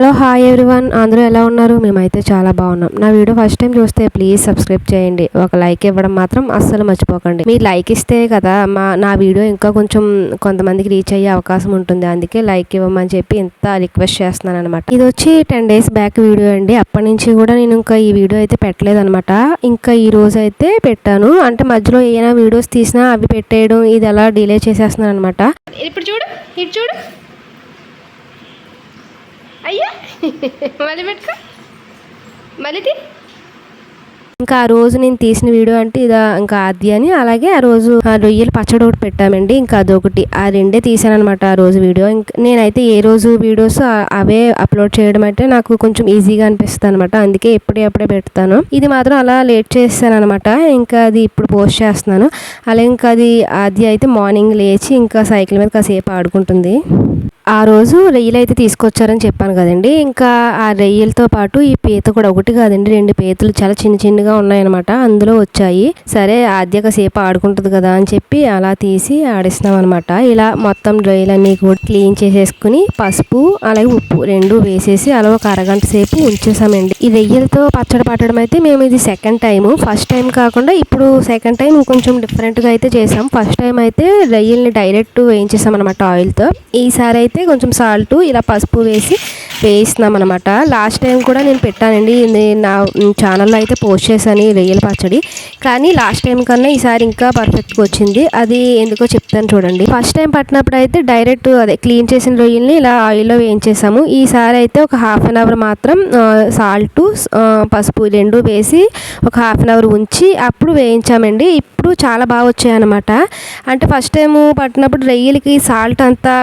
Hello hi everyone. అందరూ ఎలా ఉన్నారు? మేమైతే చాలా బాగున్నాం. నా వీడియో ఫస్ట్ టైం చూస్తే ప్లీజ్ సబ్స్క్రైబ్ చేయండి. ఒక లైక్ ఇవ్వడం మాత్రం అస్సలు మర్చిపోకండి. మీరు లైక్ ఇస్తే కదా మా నా వీడియో ఇంకా కొంచెం కొంతమందికి రీచ్ అయ్యే అవకాశం ఉంటుంది. అందుకే లైక్ ఇవ్వమని చెప్పి ఇంత రిక్వెస్ట్ చేస్తున్నాను అనమాట ఇది వచ్చి టెన్ డేస్ బ్యాక్ వీడియో అండి. అప్పటి నుంచి కూడా నేను ఇంకా ఈ వీడియో అయితే పెట్టలేదు అనమాట ఇంకా ఈ రోజు అయితే పెట్టాను. అంటే మధ్యలో ఏమైనా వీడియోస్ తీసినా అవి పెట్టేయడం ఇది అలా డిలే చేసేస్తున్నాను అనమాట ఇప్పుడు చూడు ఇటు చూడు. అయ్యా! మళ్ళీ పెట్టుకో. మళ్ళీ ఇంకా ఆ రోజు నేను తీసిన వీడియో అంటే ఇదా ఇంకా అది అని అలాగే ఆ రోజు ఆ రొయ్యలు పచ్చడి ఒకటి పెట్టామండి. ఇంకా అదొకటి. ఆ రెండే తీసాను అనమాట ఆ రోజు వీడియో. ఇంకా నేనైతే ఏ రోజు వీడియోస్ అవే అప్లోడ్ చేయడం అంటే నాకు కొంచెం ఈజీగా అనిపిస్తుంది అనమాట అందుకే ఎప్పుడే అప్పుడే పెడతాను. ఇది మాత్రం అలా లేట్ చేస్తాను అనమాట ఇంకా అది ఇప్పుడు పోస్ట్ చేస్తున్నాను. అలాగే ఇంకా అది అది అయితే మార్నింగ్ లేచి ఇంకా సైకిల్ మీద కాసేపు ఆడుకుంటుంది. ఆ రోజు రొయ్యలు అయితే తీసుకొచ్చారని చెప్పాను కదండి. ఇంకా ఆ రొయ్యలతో పాటు ఈ పీత కూడా ఒకటి కాదండి రెండు పీతలు చాలా చిన్న చిన్నగా ఉన్నాయన్నమాట. అందులో వచ్చాయి. సరే ఆద్యక సేపు ఆడుకుంటుంది కదా అని చెప్పి అలా తీసి ఆడిస్తున్నాం అనమాట ఇలా మొత్తం రొయ్యలన్నీ కూడా క్లీన్ చేసేసుకుని పసుపు అలాగే ఉప్పు రెండు వేసేసి అలా ఒక అరగంట సేపు ఉంచేసామండి. ఈ రొయ్యలతో పచ్చడి పట్టడం అయితే మేము ఇది సెకండ్ టైం ఫస్ట్ టైం కాకుండా ఇప్పుడు సెకండ్ టైం కొంచెం డిఫరెంట్గా అయితే చేసాం. ఫస్ట్ టైం అయితే రొయ్యల్ని డైరెక్ట్ వేయించేసాం అనమాట ఆయిల్తో ఈసారి అయితే కొంచెం సాల్ట్ ఇలా పసుపు వేసి వేయిస్తున్నాం అనమాట లాస్ట్ టైం కూడా నేను పెట్టానండి. నా ఛానల్లో అయితే పోస్ట్ చేశాను ఈ రొయ్యల పచ్చడి. కానీ లాస్ట్ టైం కన్నా ఈసారి ఇంకా పర్ఫెక్ట్గా వచ్చింది. అది ఎందుకో చెప్తాను చూడండి. ఫస్ట్ టైం పట్టినప్పుడు అయితే డైరెక్ట్ అదే క్లీన్ చేసిన రొయ్యల్ని ఇలా ఆయిల్లో వేయించేసాము. ఈసారి అయితే ఒక హాఫ్ అన్ అవర్ మాత్రం సాల్ట్ పసుపు రెండు వేసి ఒక హాఫ్ అన్ అవర్ ఉంచి అప్పుడు వేయించామండి. ఇప్పుడు చాలా బాగా వచ్చాయన్నమాట. అంటే ఫస్ట్ టైం పట్టినప్పుడు రొయ్యలకి సాల్ట్ అంతా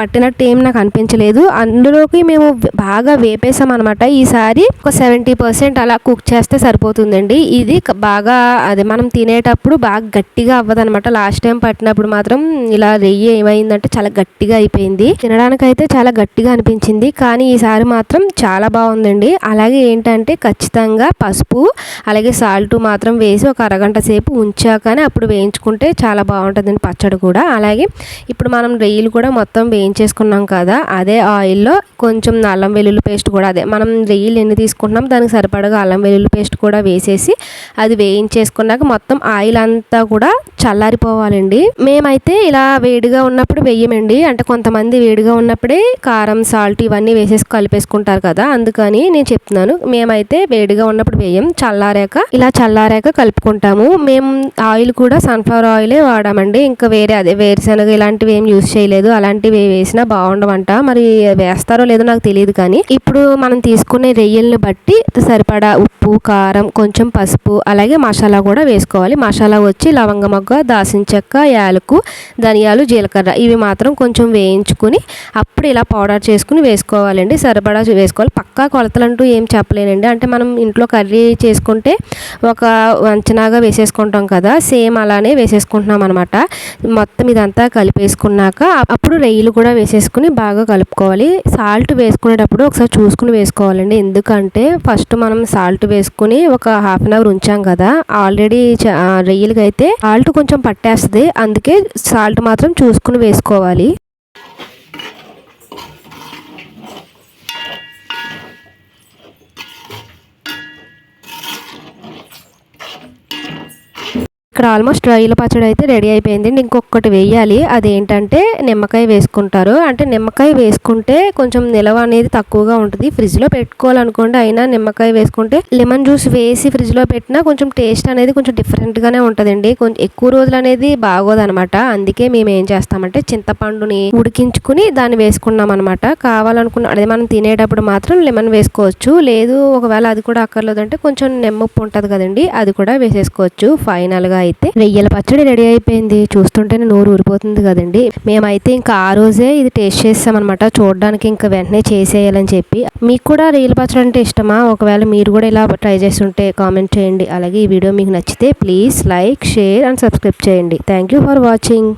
పట్టినట్టు ఏం నాకు అనిపించలేదు. అందులోకి మేము బాగా వేపేసాం అనమాట ఈసారి ఒక సెవెంటీ పర్సెంట్ అలా కుక్ చేస్తే సరిపోతుందండి. ఇది బాగా అదే మనం తినేటప్పుడు బాగా గట్టిగా అవ్వదు అనమాట లాస్ట్ టైం పట్టినప్పుడు మాత్రం ఇలా రెయ్యి ఏమైందంటే చాలా గట్టిగా అయిపోయింది. తినడానికి అయితే చాలా గట్టిగా అనిపించింది. కానీ ఈసారి మాత్రం చాలా బాగుందండి. అలాగే ఏంటంటే ఖచ్చితంగా పసుపు అలాగే సాల్ట్ మాత్రం వేసి ఒక అరగంట సేపు ఉంచాకనే అప్పుడు వేయించుకుంటే చాలా బాగుంటుందండి పచ్చడి కూడా. అలాగే ఇప్పుడు మనం రొయ్యలు కూడా మొత్తం వేయించేసుకున్నాం కదా అదే ఆయిల్లో కొంచెం అల్లం వెల్లుల్లి పేస్ట్ కూడా అదే. మనం రెయ్యలు ఎన్ని తీసుకుంటున్నాం దానికి సరిపడగా అల్లం వెల్లుల్లి పేస్ట్ కూడా వేసేసి అది వేయించేసుకున్నాక మొత్తం ఆయిల్ అంతా కూడా చల్లారిపోవాలండి. మేమైతే ఇలా వేడిగా ఉన్నప్పుడు వేయమండి. అంటే కొంతమంది వేడిగా ఉన్నప్పుడే కారం సాల్ట్ ఇవన్నీ వేసేసి కలిపేసుకుంటారు కదా. అందుకని నేను చెప్తున్నాను. మేమైతే వేడిగా ఉన్నప్పుడు వేయం. చల్లారాక ఇలా చల్లారాక కలుపుకుంటాము. మేము ఆయిల్ కూడా సన్ఫ్లవర్ ఆయిలే వాడామండి. ఇంకా వేరే అదే వేరుశనగ ఇలాంటివి ఏం యూస్ చేయలేదు. అలాంటివి వేసినా బాగుండవంట. మరి వేస్తారో లేదో నాకు తెలియదు కానీ ఇప్పుడు మనం తీసుకునే రొయ్యల్ని బట్టి సరిపడా ఉప్పు కారం కొంచెం పసుపు అలాగే మసాలా కూడా వేసుకోవాలి. మసాలా వచ్చి లవంగ మొగ్గ దాసిన చెక్క యాలకు ధనియాలు జీలకర్ర ఇవి మాత్రం కొంచెం వేయించుకుని అప్పుడు ఇలా పౌడర్ చేసుకుని వేసుకోవాలండి. సరిపడా వేసుకోవాలి. పక్కా కొలతలు అంటూ ఏం చెప్పలేనండి. అంటే మనం ఇంట్లో కర్రీ చేసుకుంటే ఒక అంచనాగా వేసేసుకుంటాం కదా సేమ్ అలానే వేసేసుకుంటున్నాం అనమాట మొత్తం ఇదంతా కలిపేసుకున్నాక అప్పుడు రొయ్యలు కూడా వేసేసుకుని బాగా కలుపుకోవాలి. సాల్ట్ వేసుకునేటప్పుడు ఒకసారి చూసుకుని వేసుకోవాలండి. ఎందుకంటే ఫస్ట్ మనం సాల్ట్ వేసుకుని ఒక హాఫ్ అన్ అవర్ ఉంచాం కదా ఆల్రెడీ రొయ్యలకి అయితే సాల్ట్ కొంచెం పట్టేస్తుంది. అందుకే సాల్ట్ మాత్రం చూసుకుని వేసుకోవాలి. ఇక్కడ ఆల్మోస్ట్ రొయ్యల పచ్చడి అయితే రెడీ అయిపోయింది ఇంకొకటి వేయాలి. అదేంటంటే నిమ్మకాయ వేసుకుంటారు. అంటే నిమ్మకాయ వేసుకుంటే కొంచెం నిలవ అనేది తక్కువగా ఉంటుంది. ఫ్రిడ్జ్లో పెట్టుకోవాలనుకోండి అయినా నిమ్మకాయ వేసుకుంటే లెమన్ జ్యూస్ వేసి ఫ్రిడ్జ్లో పెట్టినా కొంచెం టేస్ట్ అనేది కొంచెం డిఫరెంట్గానే ఉంటుందండి. కొంచెం ఎక్కువ రోజులు అనేది బాగోదనమాట. అందుకే మేము ఏం చేస్తామంటే చింతపండుని ఉడికించుకుని దాన్ని వేసుకున్నాం అనమాట కావాలనుకున్న అదే మనం తినేటప్పుడు మాత్రం లెమన్ వేసుకోవచ్చు. లేదు ఒకవేళ అది కూడా అక్కర్లేదంటే కొంచెం నిమ్మప్పు ఉంటుంది కదండి అది కూడా వేసేసుకోవచ్చు. ఫైనల్గా అయితే రొయ్యల పచ్చడి రెడీ అయిపోయింది. చూస్తుంటేనే నోరు ఊరిపోతుంది కదండి. మేమైతే ఇంకా ఆ రోజే ఇది టేస్ట్ చేస్తామన్నమాట చూడడానికి ఇంకా వెంటనే చేసేయాలని చెప్పి. మీకు కూడా రొయ్యల పచ్చడి అంటే ఇష్టమా? ఒకవేళ మీరు కూడా ఇలా ట్రై చేస్తుంటే కామెంట్ చేయండి. అలాగే ఈ వీడియో మీకు నచ్చితే please like share and subscribe చేయండి. Thank you for watching.